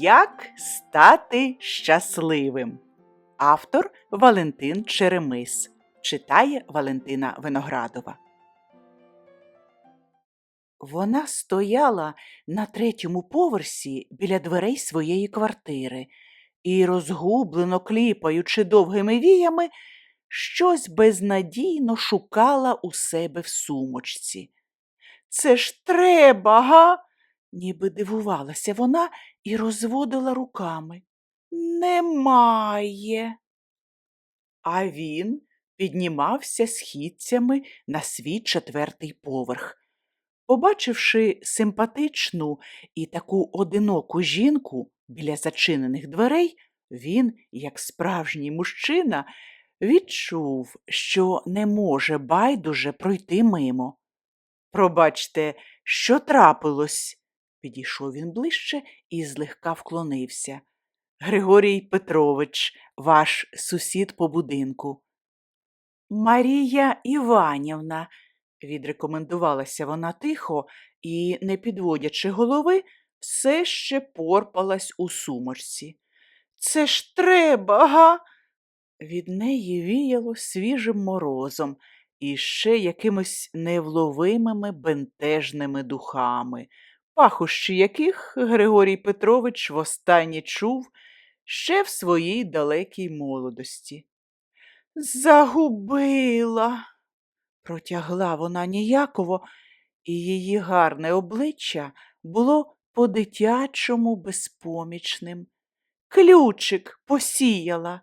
Як стати щасливим? Автор Валентин Черемис. Читає Валентина Виноградова. Вона стояла на третьому поверсі біля дверей своєї квартири і, розгублено кліпаючи довгими віями, щось безнадійно шукала у себе в сумочці. Це ж треба, га? Ніби дивувалася вона і розводила руками. Немає. А він піднімався східцями на свій четвертий поверх. Побачивши симпатичну і таку одиноку жінку біля зачинених дверей, він, як справжній мужчина, відчув, що не може байдуже пройти мимо. Пробачте, що трапилось? Підійшов він ближче і злегка вклонився. Григорій Петрович, ваш сусід по будинку. Марія Іванівна, відрекомендувалася вона тихо і, не підводячи голови, все ще порпалась у сумочці. Це ж треба, га? Від неї віяло свіжим морозом і ще якимось невловимими бентежними духами, пахощі яких Григорій Петрович востаннє чув ще в своїй далекій молодості. Загубила, протягла вона ніяково, і її гарне обличчя було по-дитячому безпомічним. Ключик посіяла.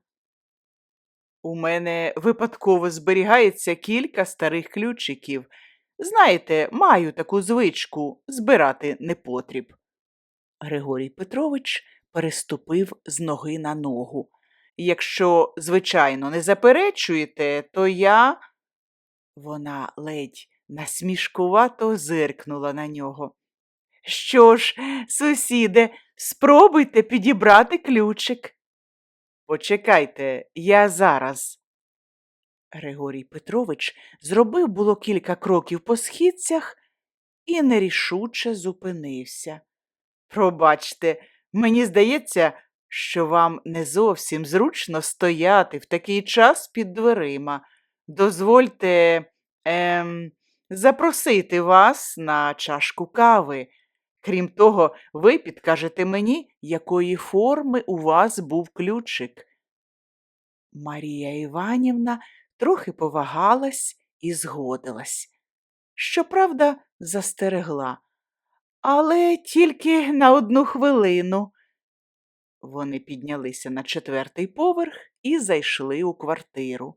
У мене випадково зберігається кілька старих ключиків. Знаєте, маю таку звичку збирати непотріб. Григорій Петрович переступив з ноги на ногу. Якщо, звичайно, не заперечуєте, то я. Вона ледь насмішкувато зиркнула на нього. Що ж, сусіде, спробуйте підібрати ключик. Почекайте, я зараз. Григорій Петрович зробив було кілька кроків по східцях і нерішуче зупинився. Пробачте, мені здається, що вам не зовсім зручно стояти в такий час під дверима. Дозвольте ем, запросити вас на чашку кави. Крім того, ви підкажете мені, якої форми у вас був ключик. Марія Іванівна трохи повагалась і згодилась. Щоправда, застерегла, але тільки на одну хвилину. Вони піднялися на четвертий поверх і зайшли у квартиру.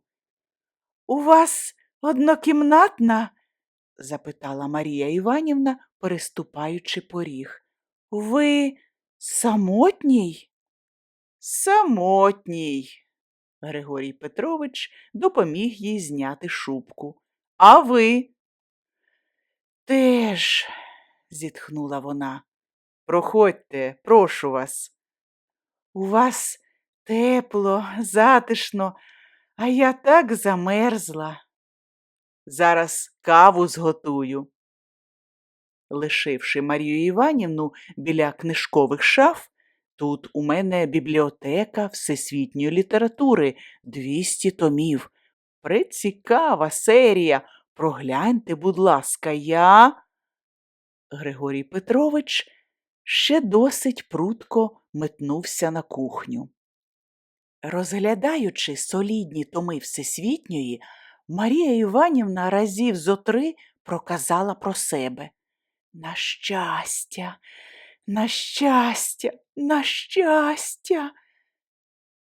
У вас однокімнатна? запитала Марія Іванівна, переступаючи поріг. Ви самотній? Самотній. Григорій Петрович допоміг їй зняти шубку. А ви? Теж, зітхнула вона. Проходьте, прошу вас. У вас тепло, затишно, а я так замерзла. Зараз каву зготую. Лишивши Марію Іванівну біля книжкових шаф, тут у мене бібліотека всесвітньої літератури, 200 томів. Прецікава серія. Прогляньте, будь ласка, я. Григорій Петрович ще досить прутко метнувся на кухню. Розглядаючи солідні томи всесвітньої, Марія Іванівна разів зо три проказала про себе. На щастя, на щастя, на щастя.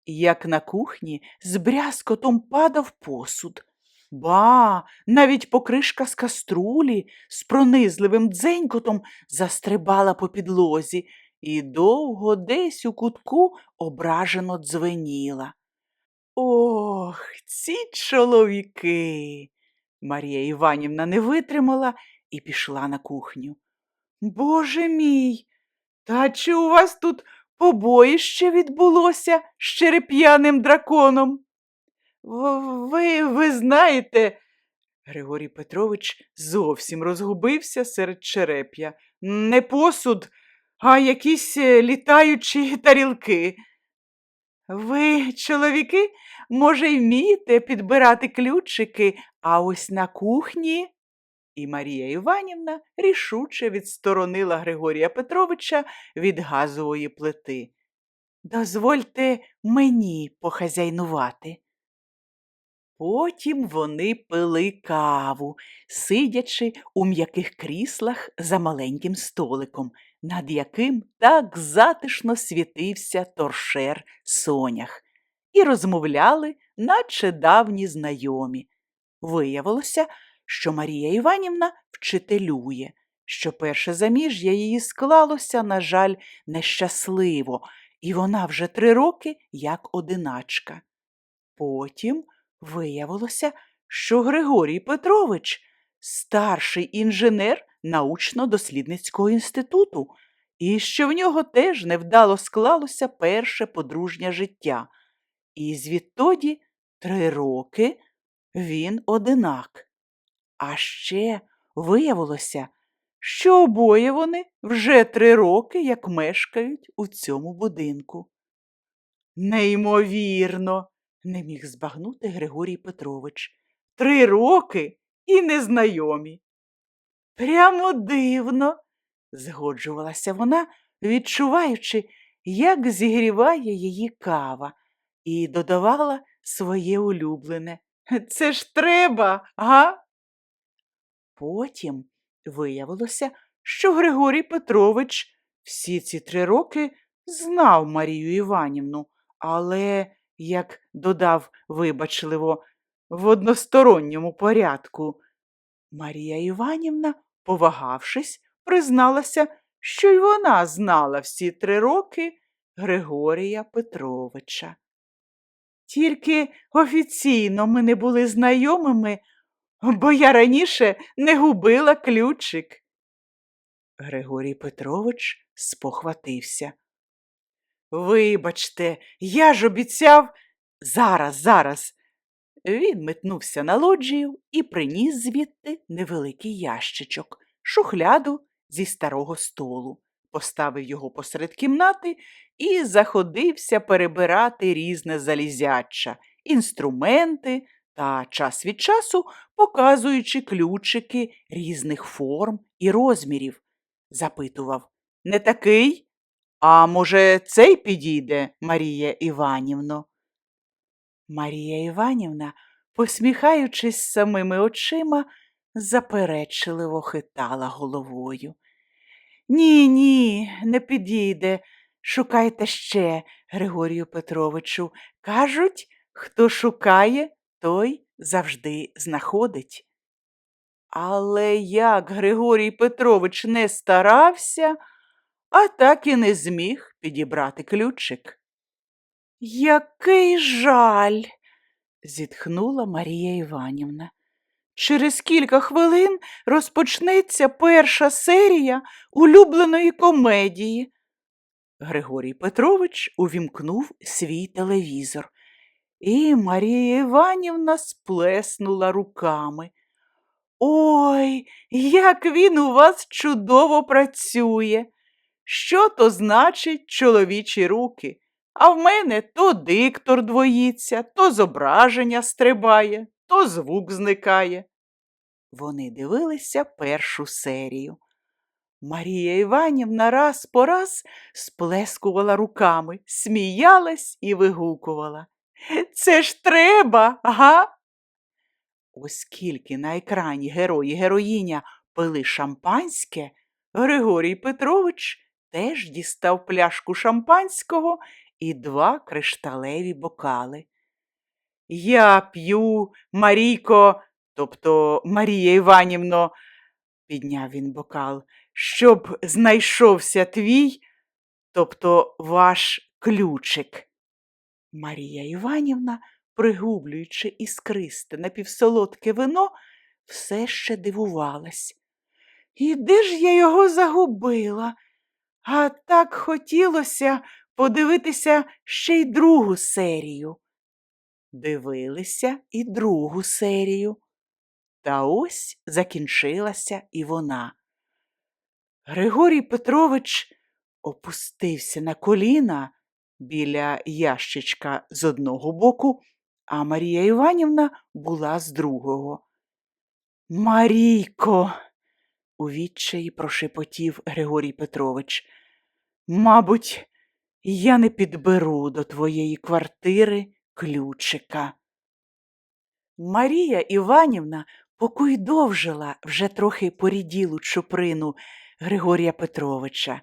Як на кухні з брязкотом падав посуд. Ба, навіть покришка з каструлі з пронизливим дзенькотом застрибала по підлозі і довго десь у кутку ображено дзвеніла. Ох, ці чоловіки. Марія Іванівна не витримала і пішла на кухню. Боже мій, та чи у вас тут побоїще відбулося з череп'яним драконом? Ви, ви знаєте, Григорій Петрович зовсім розгубився серед череп'я. Не посуд, а якісь е, літаючі тарілки. Ви, чоловіки, може, й вмієте підбирати ключики, а ось на кухні. І Марія Іванівна рішуче відсторонила Григорія Петровича від газової плити. Дозвольте мені похазяйнувати. Потім вони пили каву, сидячи у м'яких кріслах за маленьким столиком, над яким так затишно світився торшер сонях, і розмовляли, наче давні знайомі. Виявилося, що Марія Іванівна вчителює, що перше заміжжя її склалося, на жаль, нещасливо, і вона вже три роки як одиначка. Потім виявилося, що Григорій Петрович старший інженер научно-дослідницького інституту, і що в нього теж невдало склалося перше подружнє життя. І звідтоді три роки він одинак. А ще виявилося, що обоє вони вже три роки як мешкають у цьому будинку. Неймовірно, не міг збагнути Григорій Петрович. Три роки і незнайомі. Прямо дивно, згоджувалася вона, відчуваючи, як зігріває її кава, і додавала своє улюблене. Це ж треба, га? Потім виявилося, що Григорій Петрович всі ці три роки знав Марію Іванівну, але, як додав вибачливо, в односторонньому порядку. Марія Іванівна, повагавшись, призналася, що й вона знала всі три роки Григорія Петровича. Тільки офіційно ми не були знайомими, бо я раніше не губила ключик. Григорій Петрович спохватився. Вибачте, я ж обіцяв. Зараз, зараз. Він метнувся на лоджію і приніс звідти невеликий ящичок, шухляду зі старого столу, поставив його посеред кімнати і заходився перебирати різне залізяча, інструменти та час від часу показуючи ключики різних форм і розмірів. Запитував Не такий? А може, цей підійде, Марія Іванівно? Марія Іванівна, посміхаючись самими очима, заперечливо хитала головою. Ні, ні, не підійде. Шукайте ще, Григорію Петровичу. Кажуть, хто шукає, той завжди знаходить. Але як Григорій Петрович не старався, а так і не зміг підібрати ключик. Який жаль, зітхнула Марія Іванівна. Через кілька хвилин розпочнеться перша серія улюбленої комедії. Григорій Петрович увімкнув свій телевізор, і Марія Іванівна сплеснула руками. Ой, як він у вас чудово працює. Що то значить чоловічі руки? А в мене то диктор двоїться, то зображення стрибає, то звук зникає. Вони дивилися першу серію. Марія Іванівна раз по раз сплескувала руками, сміялась і вигукувала. Це ж треба, га? Оскільки на екрані герої героїня пили шампанське, Григорій Петрович теж дістав пляшку шампанського і два кришталеві бокали. Я п'ю, Марійко, тобто Марія Іванівно, підняв він бокал, щоб знайшовся твій, тобто ваш ключик. Марія Іванівна, пригублюючи іскристе напівсолодке вино, все ще дивувалась. І де ж я його загубила? А так хотілося подивитися ще й другу серію. Дивилися і другу серію. Та ось закінчилася і вона. Григорій Петрович опустився на коліна біля ящичка з одного боку, а Марія Іванівна була з другого. Марійко, у відчаї прошепотів Григорій Петрович. Мабуть, я не підберу до твоєї квартири ключика. Марія Іванівна покуйдовжила вже трохи поріділу чуприну Григорія Петровича.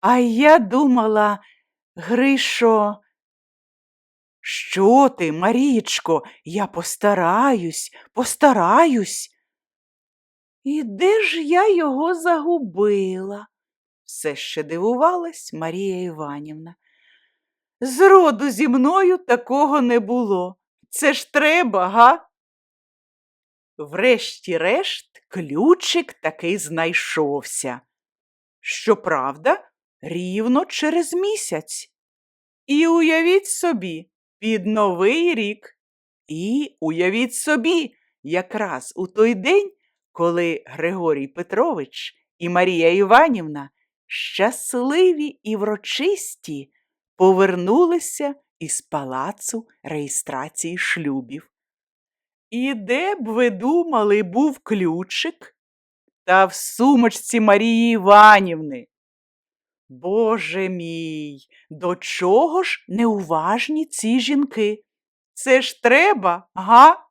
А я думала, Гришо, що ти, Марічко, я постараюсь, постараюсь. І де ж я його загубила? Все ще дивувалась Марія Іванівна. Зроду зі мною такого не було. Це ж треба, га? Врешті-решт, ключик таки знайшовся. Щоправда, рівно через місяць. І уявіть собі, під Новий рік. І уявіть собі, якраз у той день, коли Григорій Петрович і Марія Іванівна, щасливі і врочисті, повернулися із палацу реєстрації шлюбів. І де б ви думали, був ключик? Та в сумочці Марії Іванівни. Боже мій, до чого ж неуважні ці жінки? Це ж треба, га?